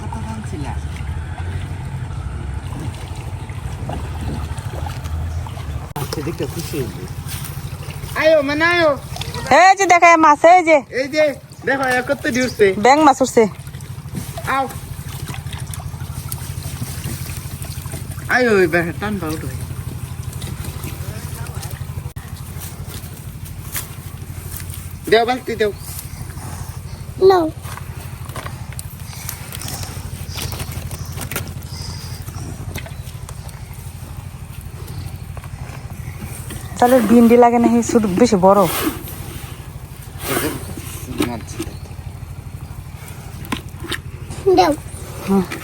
কত দাম ছিল দেখতে খুশি আয়ো মানে আয়ো। এই যে দেখা মাছ এই যে। এই যে দেখো কত দিউছে ব্যাং মাছ উঠছে। আও। আয়ো এবার টান পাউট হই দেও বালতি দেও No. তাহলে ভিন্ডি লাগে না ছোট বেশি বড়। No. ই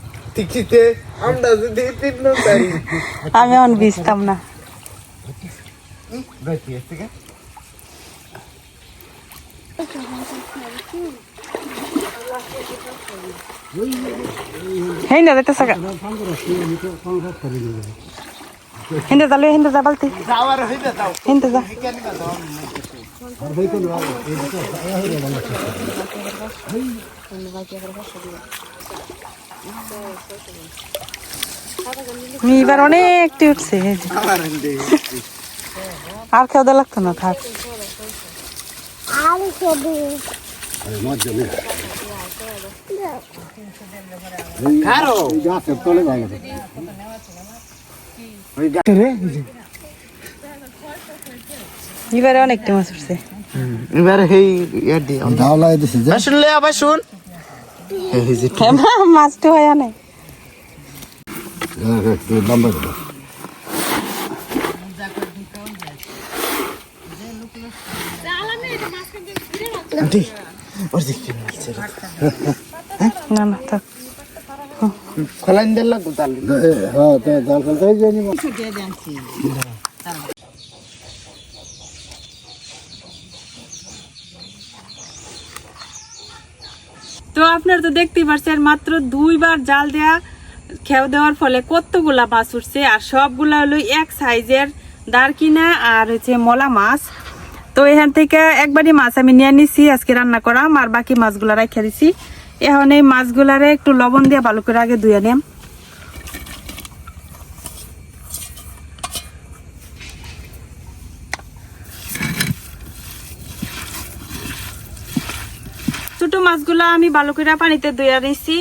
টিকিতে আমরা যদি তিন নম্বরই আমি এমন বিজতাম না। বাকি আছে কা হিন্দে যাইতে থাকা হিন্দে যালে যা বালতি। যা। এবার অনেকটি উঠছে আর খেয়ে দেওয়া লাগতো না থাক। এবারে অনেকটি মাছ উঠছে। এবার হেই ইয়ার দি ধাওলাই দিছে যে। বাসন লে আবার শুন। মাছটি হয় করে আন্টি ওর দিকে মারছে না না থাক। খোলাইন দিল তাহলে হ্যাঁ তো আপনার তো দেখতেই পারছেন, মাত্র দুইবার জাল দেয়া খেয়ে দেওয়ার ফলে কতগুলা মাছ উঠছে আর সবগুলা হলো এক সাইজের দারকিনা আর হচ্ছে মলা মাছ। তো এখান থেকে একবারই মাছ আমি নিয়ে নিছি, আজকে রান্না করাম আর বাকি মাছগুলা রেখে দিছি। এখন এই মাছগুলারে একটু লবণ দিয়ে ভালো করে আগে ধুয়ে নিলাম ছোট মাছগুলা আমি ভালো করে পানিতে ধুয়ে নিছি।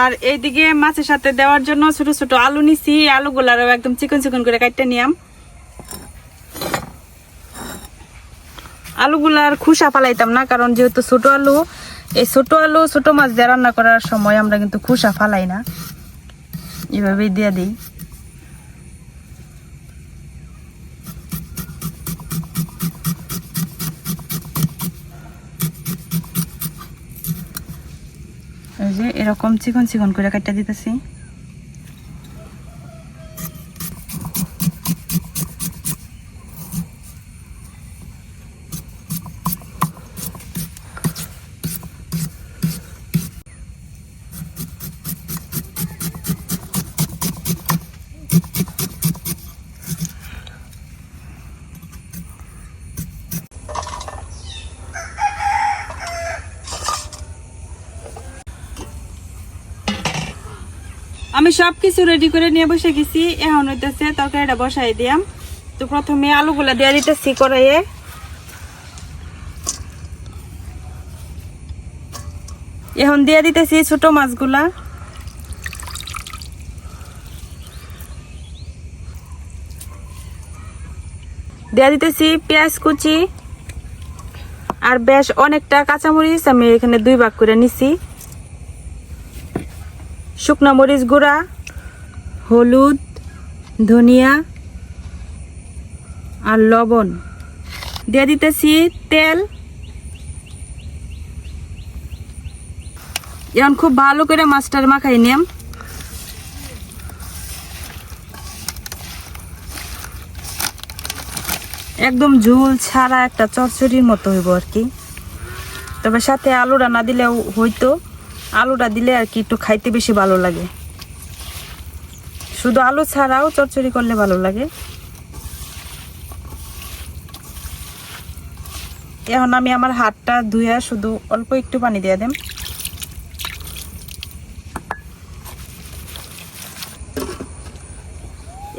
আর এইদিকে মাছের সাথে দেওয়ার জন্য ছোট ছোট আলু নিছি। আলুগুলারও একদম চিকন চিকন করে কাটতে নিয়াম। আলুগুলার খুসা ফালাইতাম না, কারণ যেহেতু ছোট আলু, এই ছোট আলু, ছোট মাছ দিয়ে রান্না করার সময় আমরা কিন্তু খুসা ফালাই না। এভাবেই দিয়ে দিই। এই যে এরকম চিকন চিকন করে কাটা দিতেছি। আমি সব কিছু রেডি করে নিয়ে বসে গেছি। এখন হইতেছে তরকারিটা বসাই দিয়াম। তো প্রথমে আলুগুলা দিয়ে দিতেছি কড়াইয়ে। এখন দিয়ে দিতেছি ছোট মাছগুলা। দিয়ে দিতেছি পেঁয়াজ কুচি। আর বেশ অনেকটা কাঁচামরিচ আমি এখানে দুই ভাগ করে নিছি। শুকনা মরিচ গুঁড়া, হলুদ, ধনিয়া আর লবণ। দিয়ে দিতেছি তেল। এখন খুব ভালো করে মাছটার মাখাই নিয়াম একদম ঝোল ছাড়া একটা চচ্চড়ির মতো হইব আর কি। তবে সাথে আলুটা না দিলেও হইতো। আলুটা দিলে আর কি একটু খাইতে বেশি ভালো লাগে। শুধু আলু ছাড়াও চচ্চড়ি করলে ভালো লাগে। এখন আমি আমার হাতটা ধুয়ে শুধু অল্প একটু পানি দিয়ে দেম।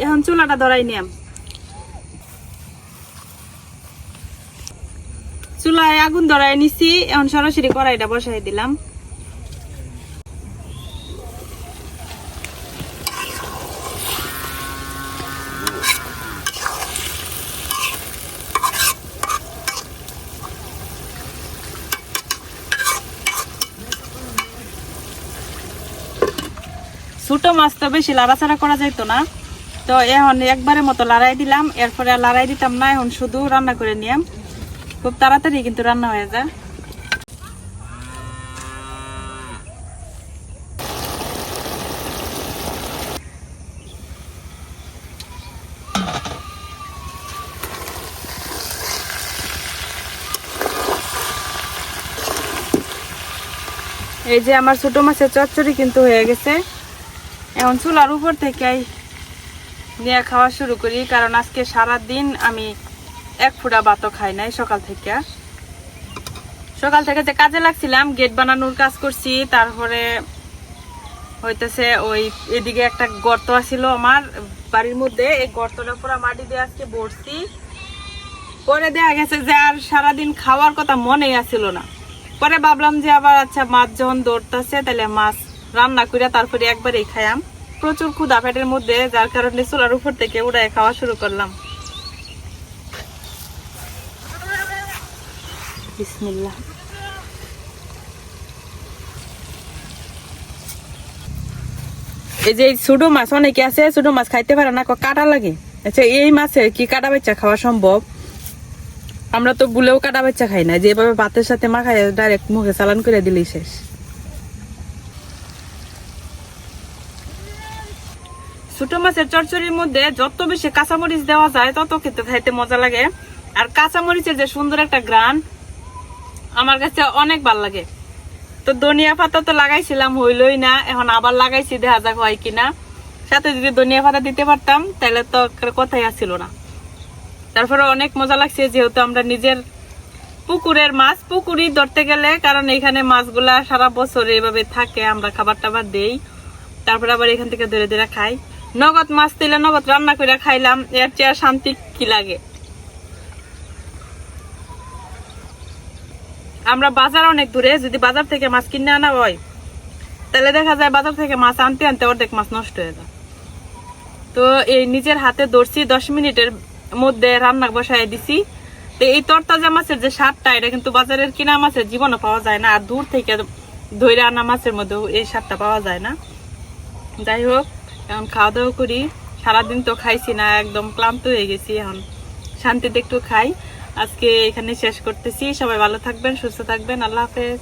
এখন চুলাটা ধরাই নিয়াম। চুলায় আগুন ধরাই নিছি, এখন সরাসরি কড়াইটা বসাই দিলাম। ছোট মাছ তো বেশি লাড়াচাড়া করা যাইতো না। তো এখন একবারের মতো লড়াই দিলাম, এরপরে আর লড়াই দিতাম না, এখন শুধু রান্না করে নিয়াম খুব তাড়াতাড়ি কিন্তু রান্না হয়ে যায়। এই যে আমার ছোট মাছের চচ্চড়ি কিন্তু হয়ে গেছে। এখন চুলার উপর থেকে নিয়ে খাওয়া শুরু করি, কারণ আজকে সারা দিন আমি এক ফুটা ভাতও খাই নাই সকাল থেকে। সকাল থেকে যে কাজে লাগছিলাম গেট বানানোর কাজ করছি, তারপরে হইতেছে ওই এদিকে একটা গর্ত আছিল আমার বাড়ির মধ্যে, এই গর্তটা পুরো মাটি দিয়ে আজকে ভরছি। পরে দেখা গেছে যে আর সারাদিন খাওয়ার কথা মনেই আসছিল না। পরে ভাবলাম যে আবার আচ্ছা মাছ যখন দৌড়তেছে তাহলে মাছ রান্না করে তারপরে একবারেই খাইয়াম। প্রচুর ক্ষুদা পেটের মধ্যে, যার কারণে চুলার উপর থেকে উড়াই খাওয়া শুরু করলাম। এই যে ছোট মাছ, অনেকে আছে, ছোট মাছ খাইতে পারে না কাটা লাগে। আচ্ছা এই মাছের কি কাটা বাচ্চা খাওয়া সম্ভব? আমরা তো বুলেও কাটা বাচ্চা খাই না যেভাবে ভাতের সাথে মাখাই ডাইরেক্ট মুখে চালান করে দিলেই শেষ। ছোট মাছের চচ্চড়ির মধ্যে যত বেশি কাঁচামরিচ দেওয়া যায়, তত খেতে খাইতে মজা লাগে। আর কাঁচামরিচের যে সুন্দর একটা গ্রান, আমার কাছে অনেক ভালো লাগে। তো ধনিয়া পাতা তো লাগাইছিলাম, হইলই না। এখন আবার লাগাইছি, দেখা যাক হয় কিনা। সাথে যদি ধনিয়া পাতা দিতে পারতাম, তাহলে তো কথাই আসছিল না। তারপরে অনেক মজা লাগছে, যেহেতু আমরা নিজের পুকুরের মাছ, পুকুরই ধরতে গেলে, কারণ এখানে মাছগুলা সারা বছর এইভাবে থাকে, আমরা খাবার টাবার দেই। তারপরে আবার এখান থেকে ধরে ধরে খাই। নগদ মাছ দিলে নগদ রান্না করে খাইলাম, এর চেয়ে শান্তি কি লাগে? আমরা বাজার অনেক দূরে, যদি বাজার থেকে মাছ কিনে আনা হয়, তাহলে দেখা যায় বাজার থেকে মাছ আনতে আনতে অর্ধেক মাছ নষ্ট হয়ে যায়। তো এই নিজের হাতে ধরছি, দশ মিনিটের মধ্যে রান্না বসায় দিছি। তো এই তরতাজা মাছের যে স্বাদটা, এটা কিন্তু বাজারের কিনা মাছের জীবনও পাওয়া যায় না, আর দূর থেকে ধৈর্য আনা মাছের মধ্যেও এই স্বাদটা পাওয়া যায় না। যাই হোক এখন খাওয়া দাওয়া করি। সারাদিন তো খাইছি না, একদম ক্লান্ত হয়ে গেছি এখন। শান্তিতে একটু খাই। আজকে এখানে শেষ করতেছি। সবাই ভালো থাকবেন, সুস্থ থাকবেন। আল্লাহ হাফেজ।